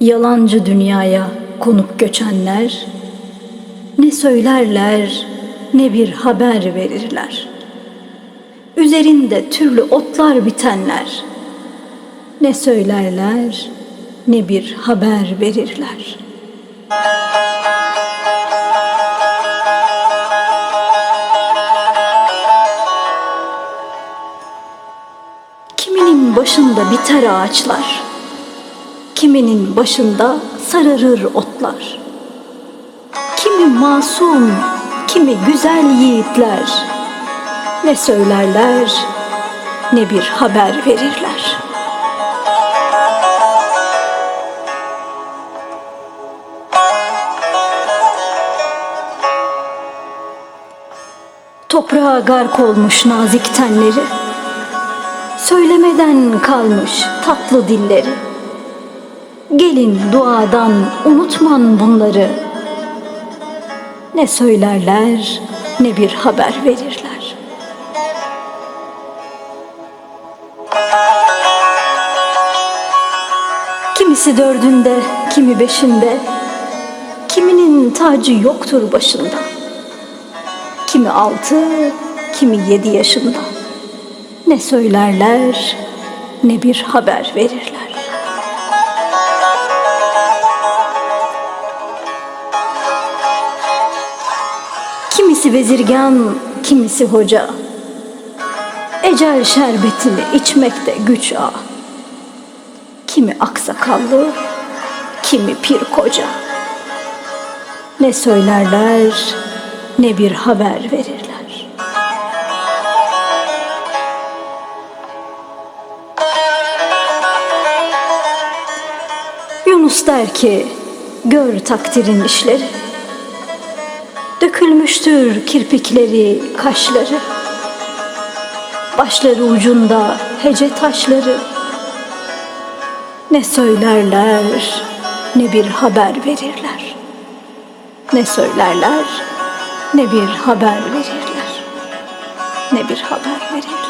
Yalancı dünyaya konup göçenler ne söylerler ne bir haber verirler. Üzerinde türlü otlar bitenler ne söylerler ne bir haber verirler. Kiminin başında biter ağaçlar, kiminin başında sararır otlar. Kimi masum, kimi güzel yiğitler ne söylerler ne bir haber verirler. Toprağa gark olmuş nazik tenleri, söylemeden kalmış tatlı dilleri. Gelin duadan unutman bunları. Ne söylerler ne bir haber verirler. Kimisi dördünde, kimi beşinde, kiminin tacı yoktur başında. Kimi altı, kimi yedi yaşında. Ne söylerler, ne bir haber verirler. Kimisi vezirgan, kimisi hoca. Ecel şerbetini içmekte güç ağa. Kimi aksakallı, kimi pir koca. Ne söylerler, ne bir haber verirler. Yunus der ki, gör takdirin işleri. Dökülmüştür kirpikleri, kaşları. Başları ucunda hece taşları. Ne söylerler, ne bir haber verirler. Ne söylerler, ne bir haber verirler. Ne bir haber verirler.